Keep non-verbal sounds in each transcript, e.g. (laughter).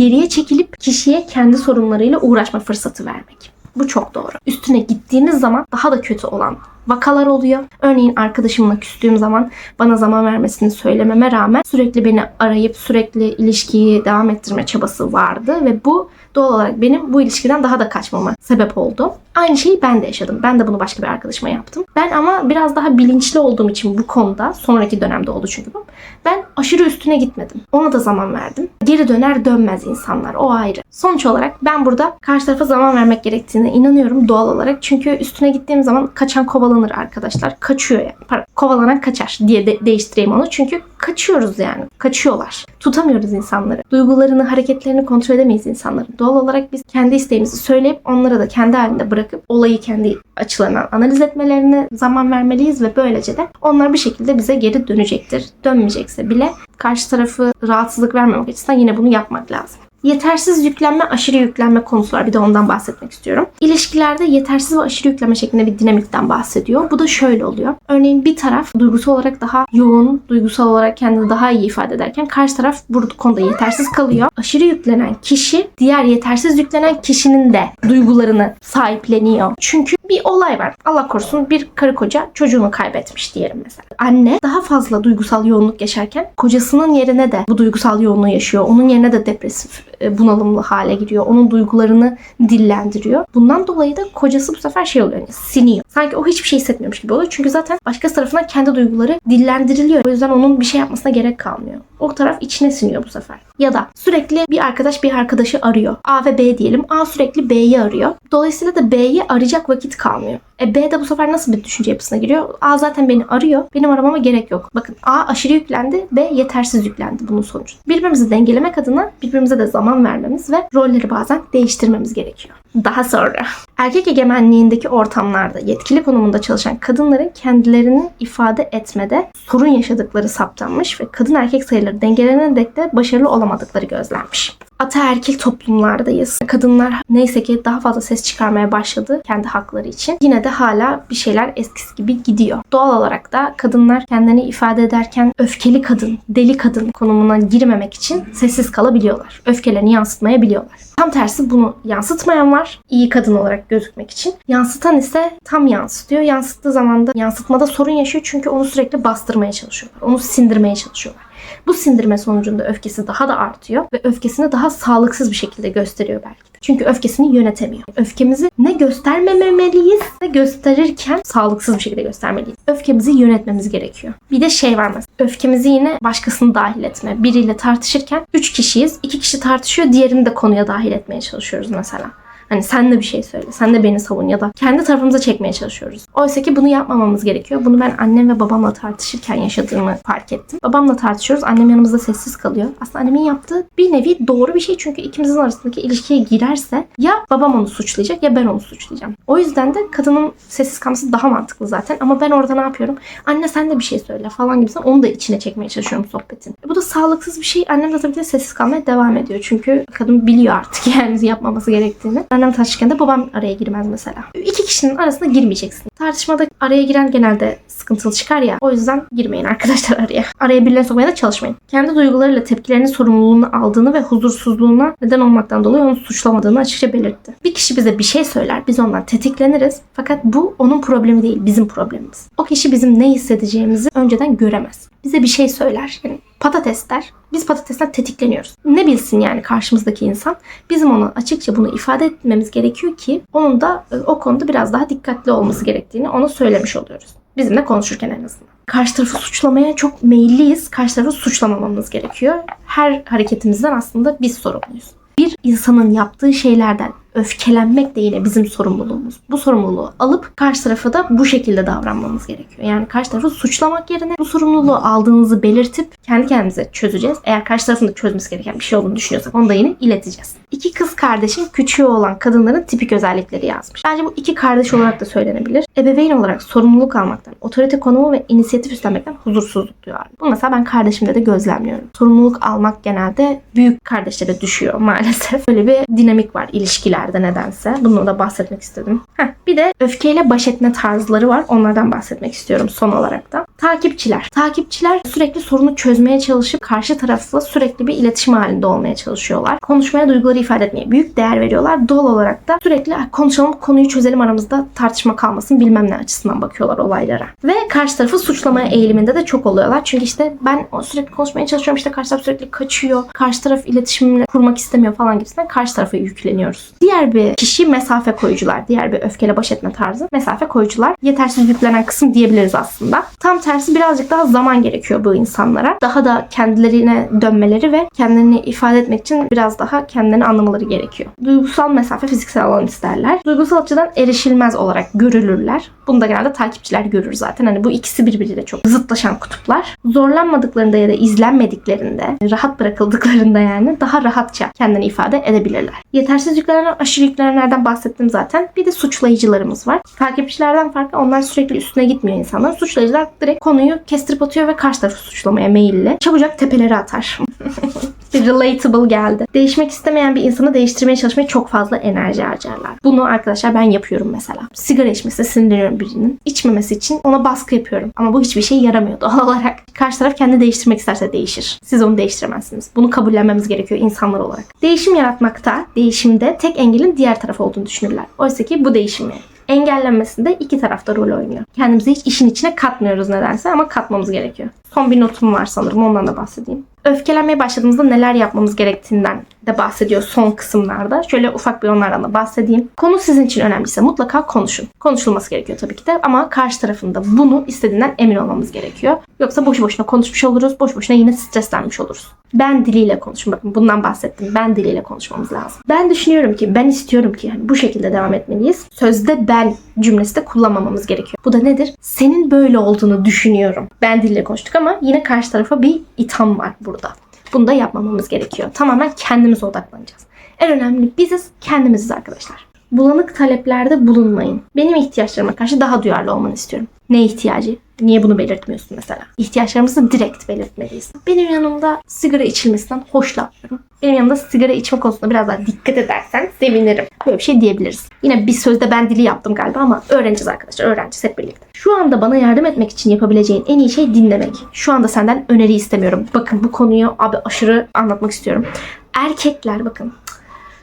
geriye çekilip kişiye kendi sorunlarıyla uğraşma fırsatı vermek. Bu çok doğru. Üstüne gittiğiniz zaman daha da kötü olan vakalar oluyor. Örneğin arkadaşımla küstüğüm zaman bana zaman vermesini söylememe rağmen sürekli beni arayıp sürekli ilişkiyi devam ettirme çabası vardı ve bu doğal olarak benim bu ilişkiden daha da kaçmama sebep oldu. Aynı şeyi ben de yaşadım. Ben de bunu başka bir arkadaşıma yaptım. Ben ama biraz daha bilinçli olduğum için bu konuda sonraki dönemde oldu çünkü bu. Ben aşırı üstüne gitmedim. Ona da zaman verdim. Geri döner dönmez insanlar. O ayrı. Sonuç olarak ben burada karşı tarafa zaman vermek gerektiğine inanıyorum doğal olarak. Çünkü üstüne gittiğim zaman kaçan kovalanır arkadaşlar. Kaçıyor yani. Pardon, kovalanan kaçar diye de- değiştireyim onu. Çünkü kaçıyoruz yani. Kaçıyorlar. Tutamıyoruz insanları. Duygularını, hareketlerini kontrol edemeyiz insanların. Doğal olarak biz kendi isteğimizi söyleyip onlara da kendi halinde bırakıp olayı kendi açılarından analiz etmelerine zaman vermeliyiz ve böylece de onlar bir şekilde bize geri dönecektir. Dönmeyecekse bile karşı tarafı rahatsızlık vermemek açısından yine bunu yapmak lazım. Yetersiz yüklenme, aşırı yüklenme konusu var. Bir de ondan bahsetmek istiyorum. İlişkilerde yetersiz ve aşırı yüklenme şeklinde bir dinamikten bahsediyor. Bu da şöyle oluyor. Örneğin bir taraf duygusal olarak daha yoğun, duygusal olarak kendini daha iyi ifade ederken karşı taraf bu konuda yetersiz kalıyor. Aşırı yüklenen kişi diğer yetersiz yüklenen kişinin de duygularını sahipleniyor. Çünkü bir olay var. Allah korusun bir karı koca çocuğunu kaybetmiş diyelim mesela. Anne daha fazla duygusal yoğunluk yaşarken kocasının yerine de bu duygusal yoğunluğu yaşıyor. Onun yerine de depresif, bunalımlı hale giriyor. Onun duygularını dillendiriyor. Bundan dolayı da kocası bu sefer şey oluyor. Yani siniyor. Sanki o hiçbir şey hissetmiyormuş gibi oluyor. Çünkü zaten başkası tarafından kendi duyguları dillendiriliyor. O yüzden onun bir şey yapmasına gerek kalmıyor. O taraf içine siniyor bu sefer. Ya da sürekli bir arkadaş bir arkadaşı arıyor. A ve B diyelim. A sürekli B'yi arıyor. Dolayısıyla da B'yi arayacak vakit kalmıyor. E B de bu sefer nasıl bir düşünce yapısına giriyor? A zaten beni arıyor. Benim aramama gerek yok. Bakın A aşırı yüklendi. B yetersiz yüklendi bunun sonucu. Birbirimizi dengelemek adına birbirimize de zaman vermemiz ve rolleri bazen değiştirmemiz gerekiyor. Daha sonra erkek egemenliğindeki ortamlarda yetkili konumunda çalışan kadınların kendilerini ifade etmede sorun yaşadıkları saptanmış ve kadın erkek sayıları dengelenerek de başarılı olamadıkları gözlenmiş. Ataerkil toplumlardayız. Kadınlar neyse ki daha fazla ses çıkarmaya başladı kendi hakları için. Yine de hala bir şeyler eskisi gibi gidiyor. Doğal olarak da kadınlar kendilerini ifade ederken öfkeli kadın, deli kadın konumuna girmemek için sessiz kalabiliyorlar. Öfkelerini yansıtmayabiliyorlar. Tam tersi bunu yansıtmayan var. iyi kadın olarak gözükmek için. Yansıtan ise tam yansıtıyor. Yansıttığı zaman da yansıtmada sorun yaşıyor çünkü onu sürekli bastırmaya çalışıyorlar. Onu sindirmeye çalışıyorlar. Bu sindirme sonucunda öfkesi daha da artıyor ve öfkesini daha sağlıksız bir şekilde gösteriyor belki de. Çünkü öfkesini yönetemiyor. Öfkemizi ne göstermemeliyiz ne gösterirken sağlıksız bir şekilde göstermeliyiz. Öfkemizi yönetmemiz gerekiyor. Bir de şey var mesela. Öfkemizi yine başkasını dahil etme. Biriyle tartışırken üç kişiyiz. iki kişi tartışıyor. Diğerini de konuya dahil etmeye çalışıyoruz mesela. Hani sen de bir şey söyle, sen de beni savun ya da kendi tarafımıza çekmeye çalışıyoruz. Oysa ki bunu yapmamamız gerekiyor. Bunu ben annem ve babamla tartışırken yaşadığımı fark ettim. Babamla tartışıyoruz, annem yanımızda sessiz kalıyor. Aslında annemin yaptığı bir nevi doğru bir şey çünkü ikimizin arasındaki ilişkiye girerse ya babam onu suçlayacak ya ben onu suçlayacağım. O yüzden de kadının sessiz kalması daha mantıklı zaten. Ama ben orada ne yapıyorum? Anne sen de bir şey söyle falan gibi onu da içine çekmeye çalışıyorum sohbetin. E bu da sağlıksız bir şey. Annem de tabii ki sessiz kalmaya devam ediyor. Çünkü kadın biliyor artık (laughs) yani yapmaması gerektiğini. Annem tartışırken de babam araya girmez mesela. İki kişinin arasına girmeyeceksin. Tartışmada araya giren genelde sıkıntılı çıkar ya. O yüzden girmeyin arkadaşlar araya. Araya birilerini sokmaya da çalışmayın. Kendi duygularıyla tepkilerinin sorumluluğunu aldığını ve huzursuzluğuna neden olmaktan dolayı onu suçlamadığını açıkça belirtti. Bir kişi bize bir şey söyler, biz ondan tetikleniriz. Fakat bu onun problemi değil, bizim problemimiz. O kişi bizim ne hissedeceğimizi önceden göremez. Bize bir şey söyler. Yani patates der. Biz patatesten tetikleniyoruz. Ne bilsin yani karşımızdaki insan? Bizim ona açıkça bunu ifade etmemiz gerekiyor ki onun da e, o konuda biraz daha dikkatli olması gerektiğini ona söylemiş oluyoruz. Bizimle konuşurken en azından. Karşı tarafı suçlamaya çok meyilliyiz. Karşı tarafı suçlamamamız gerekiyor. Her hareketimizden aslında biz sorumluyuz. Bir insanın yaptığı şeylerden öfkelenmek de yine bizim sorumluluğumuz. Bu sorumluluğu alıp karşı tarafa da bu şekilde davranmamız gerekiyor. Yani karşı tarafı suçlamak yerine bu sorumluluğu aldığınızı belirtip kendi kendimize çözeceğiz. Eğer karşı tarafın da çözmesi gereken bir şey olduğunu düşünüyorsak onu da yine ileteceğiz. İki kız kardeşin küçüğü olan kadınların tipik özellikleri yazmış. Bence bu iki kardeş olarak da söylenebilir. Ebeveyn olarak sorumluluk almaktan, otorite konumu ve inisiyatif üstlenmekten huzursuzluk duyar. Bunu mesela ben kardeşimde de gözlemliyorum. Sorumluluk almak genelde büyük kardeşlere düşüyor maalesef. Böyle bir dinamik var ilişkiler geldi nedense. Bunu da bahsetmek istedim. Heh, bir de öfkeyle baş etme tarzları var. Onlardan bahsetmek istiyorum son olarak da. Takipçiler. Takipçiler sürekli sorunu çözmeye çalışıp karşı tarafla sürekli bir iletişim halinde olmaya çalışıyorlar. Konuşmaya, duyguları ifade etmeye büyük değer veriyorlar. Doğal olarak da sürekli "Ah, konuşalım, konuyu çözelim aramızda tartışma kalmasın bilmem ne açısından bakıyorlar olaylara. Ve karşı tarafı suçlamaya eğiliminde de çok oluyorlar. Çünkü işte ben sürekli konuşmaya çalışıyorum işte karşı taraf sürekli kaçıyor. Karşı taraf iletişimle kurmak istemiyor falan gibisinden karşı tarafa yükleniyoruz. Diğer bir kişi mesafe koyucular. Diğer bir öfkeyle baş etme tarzı. Mesafe koyucular. Yetersiz yüklenen kısım diyebiliriz aslında. Tam tersi birazcık daha zaman gerekiyor bu insanlara. Daha da kendilerine dönmeleri ve kendilerini ifade etmek için biraz daha kendilerini anlamaları gerekiyor. Duygusal mesafe fiziksel alan isterler. Duygusal açıdan erişilmez olarak görülürler. Bunu da genelde takipçiler görür zaten. Hani bu ikisi birbiriyle çok zıtlaşan kutuplar. Zorlanmadıklarında ya da izlenmediklerinde, rahat bırakıldıklarında yani daha rahatça kendini ifade edebilirler. Yetersiz yüklenen, aşırı yüklenenlerden bahsettim zaten. Bir de suçlayıcılarımız var. Takipçilerden farklı onlar sürekli üstüne gitmiyor insanlar. Suçlayıcılar direkt konuyu kestirip atıyor ve karşı tarafı suçlamaya meyilli. Çabucak tepelere atar. (laughs) bir relatable geldi. Değişmek istemeyen bir insanı değiştirmeye çalışmaya çok fazla enerji harcarlar. Bunu arkadaşlar ben yapıyorum mesela. Sigara içmesine sinirleniyorum birinin. İçmemesi için ona baskı yapıyorum. Ama bu hiçbir şey yaramıyor doğal (laughs) olarak. Karşı taraf kendi değiştirmek isterse değişir. Siz onu değiştiremezsiniz. Bunu kabullenmemiz gerekiyor insanlar olarak. Değişim yaratmakta, değişimde tek engelin diğer taraf olduğunu düşünürler. Oysa ki bu değişimi engellenmesinde iki tarafta rol oynuyor. Kendimizi hiç işin içine katmıyoruz nedense ama katmamız gerekiyor. Son bir notum var sanırım ondan da bahsedeyim. Öfkelenmeye başladığımızda neler yapmamız gerektiğinden de bahsediyor son kısımlarda. Şöyle ufak bir onlardan da bahsedeyim. Konu sizin için önemliyse mutlaka konuşun. Konuşulması gerekiyor tabii ki de ama karşı tarafında bunu istediğinden emin olmamız gerekiyor. Yoksa boşu boşuna konuşmuş oluruz, boş boşuna yine streslenmiş oluruz. Ben diliyle konuşun. Bakın bundan bahsettim. Ben diliyle konuşmamız lazım. Ben düşünüyorum ki, ben istiyorum ki hani bu şekilde devam etmeliyiz. Sözde ben cümlesi de kullanmamamız gerekiyor. Bu da nedir? Senin böyle olduğunu düşünüyorum. Ben diliyle konuştuk ama yine karşı tarafa bir itham var burada. Bunu da yapmamamız gerekiyor. Tamamen kendimize odaklanacağız. En önemli biziz, kendimiziz arkadaşlar. Bulanık taleplerde bulunmayın. Benim ihtiyaçlarıma karşı daha duyarlı olmanı istiyorum. Ne ihtiyacı? Niye bunu belirtmiyorsun mesela? İhtiyaçlarımızı direkt belirtmeliyiz. Benim yanımda sigara içilmesinden hoşlanmıyorum. Benim yanımda sigara içme konusunda biraz daha dikkat edersen sevinirim. Böyle bir şey diyebiliriz. Yine bir sözde ben dili yaptım galiba ama öğreneceğiz arkadaşlar. Öğreneceğiz hep birlikte. Şu anda bana yardım etmek için yapabileceğin en iyi şey dinlemek. Şu anda senden öneri istemiyorum. Bakın bu konuyu abi aşırı anlatmak istiyorum. Erkekler bakın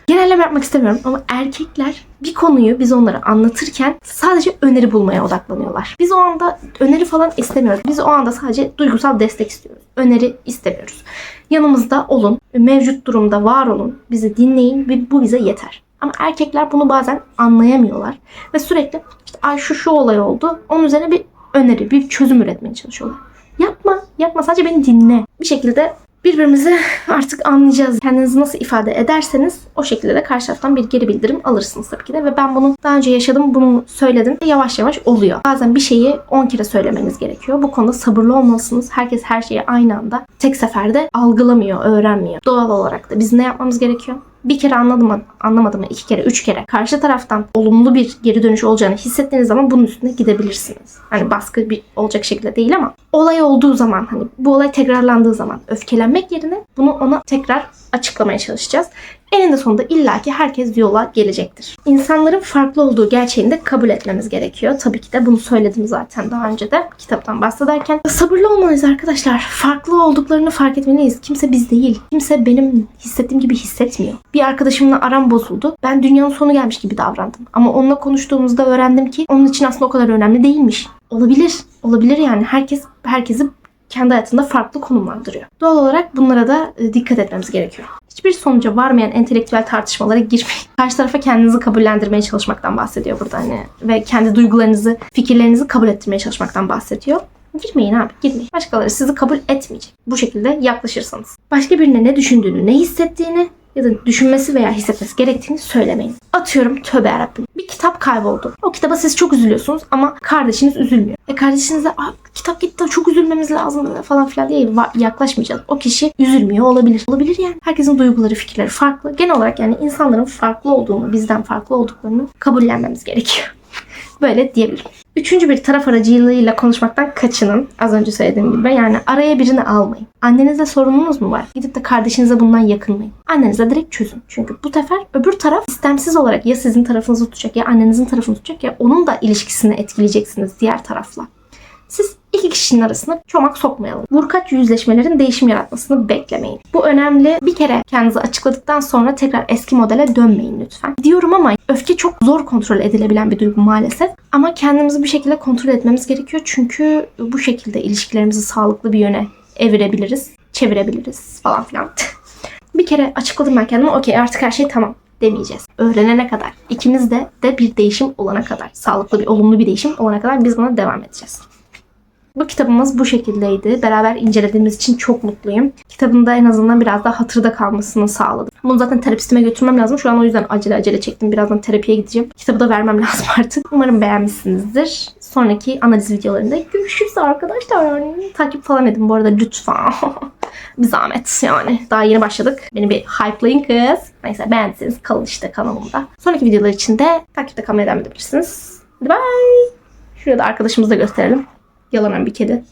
genelleme yapmak istemiyorum ama erkekler bir konuyu biz onlara anlatırken sadece öneri bulmaya odaklanıyorlar. Biz o anda öneri falan istemiyoruz. Biz o anda sadece duygusal destek istiyoruz. Öneri istemiyoruz. Yanımızda olun, mevcut durumda var olun, bizi dinleyin ve bu bize yeter. Ama erkekler bunu bazen anlayamıyorlar ve sürekli işte ay şu şu olay oldu. Onun üzerine bir öneri, bir çözüm üretmeye çalışıyorlar. Yapma, yapma sadece beni dinle. Bir şekilde birbirimizi artık anlayacağız. Kendinizi nasıl ifade ederseniz o şekilde de karşı taraftan bir geri bildirim alırsınız tabii ki de. Ve ben bunu daha önce yaşadım, bunu söyledim. Yavaş yavaş oluyor. Bazen bir şeyi 10 kere söylemeniz gerekiyor. Bu konuda sabırlı olmalısınız. Herkes her şeyi aynı anda tek seferde algılamıyor, öğrenmiyor. Doğal olarak da biz ne yapmamız gerekiyor? Bir kere anladım anlamadım mı, iki kere, üç kere karşı taraftan olumlu bir geri dönüş olacağını hissettiğiniz zaman bunun üstüne gidebilirsiniz. Hani baskı bir olacak şekilde değil ama olay olduğu zaman hani bu olay tekrarlandığı zaman öfkelenmek yerine bunu ona tekrar açıklamaya çalışacağız. Eninde sonunda illaki herkes yola gelecektir. İnsanların farklı olduğu gerçeğini de kabul etmemiz gerekiyor. Tabii ki de bunu söyledim zaten daha önce de kitaptan bahsederken. Sabırlı olmalıyız arkadaşlar. Farklı olduklarını fark etmeliyiz. Kimse biz değil. Kimse benim hissettiğim gibi hissetmiyor. Bir arkadaşımla aram bozuldu. Ben dünyanın sonu gelmiş gibi davrandım. Ama onunla konuştuğumuzda öğrendim ki onun için aslında o kadar önemli değilmiş. Olabilir. Olabilir yani. Herkes herkesi kendi hayatında farklı konumlandırıyor. Doğal olarak bunlara da e, dikkat etmemiz gerekiyor. Hiçbir sonuca varmayan entelektüel tartışmalara girmeyin. (laughs) Karşı tarafa kendinizi kabullendirmeye çalışmaktan bahsediyor burada hani ve kendi duygularınızı, fikirlerinizi kabul ettirmeye çalışmaktan bahsediyor. Girmeyin abi girmeyin. Başkaları sizi kabul etmeyecek. Bu şekilde yaklaşırsanız. Başka birine ne düşündüğünü, ne hissettiğini ya da düşünmesi veya hissetmesi gerektiğini söylemeyin. Atıyorum tövbe yarabbim. Bir kitap kayboldu. O kitaba siz çok üzülüyorsunuz ama kardeşiniz üzülmüyor. E kardeşinize kitap gitti çok üzülmemiz lazım falan filan diye yaklaşmayacağız. O kişi üzülmüyor olabilir. Olabilir yani. Herkesin duyguları, fikirleri farklı. Genel olarak yani insanların farklı olduğunu, bizden farklı olduklarını kabullenmemiz gerekiyor. (laughs) Böyle diyebilirim. Üçüncü bir taraf aracılığıyla konuşmaktan kaçının. Az önce söylediğim gibi. Yani araya birini almayın. Annenizle sorununuz mu var? Gidip de kardeşinize bundan yakınmayın. Annenize direkt çözün. Çünkü bu sefer öbür taraf istemsiz olarak ya sizin tarafınızı tutacak ya annenizin tarafını tutacak ya onun da ilişkisini etkileyeceksiniz diğer tarafla. Siz iki kişinin arasına çomak sokmayalım. Vurkaç yüzleşmelerin değişim yaratmasını beklemeyin. Bu önemli. Bir kere kendinizi açıkladıktan sonra tekrar eski modele dönmeyin lütfen. Diyorum ama öfke çok zor kontrol edilebilen bir duygu maalesef. Ama kendimizi bir şekilde kontrol etmemiz gerekiyor. Çünkü bu şekilde ilişkilerimizi sağlıklı bir yöne evirebiliriz, çevirebiliriz falan filan. (laughs) bir kere açıkladım ben kendime. Okey artık her şey tamam demeyeceğiz. Öğrenene kadar, ikimiz de de bir değişim olana kadar, sağlıklı bir, olumlu bir değişim olana kadar biz buna devam edeceğiz. Bu kitabımız bu şekildeydi. Beraber incelediğimiz için çok mutluyum. Kitabında en azından biraz daha hatırda kalmasını sağladım. Bunu zaten terapistime götürmem lazım. Şu an o yüzden acele acele çektim. Birazdan terapiye gideceğim. Kitabı da vermem (laughs) lazım artık. Umarım beğenmişsinizdir. Sonraki analiz videolarında görüşürüz arkadaşlar. Takip falan edin bu arada lütfen. (laughs) bir zahmet yani. Daha yeni başladık. Beni bir hype'layın kız. Neyse beğendiyseniz kalın işte kanalımda. Sonraki videolar için de takipte kalmaya devam edebilirsiniz. Hadi bye. Şurada arkadaşımızı da gösterelim. Yalanan bir kedi.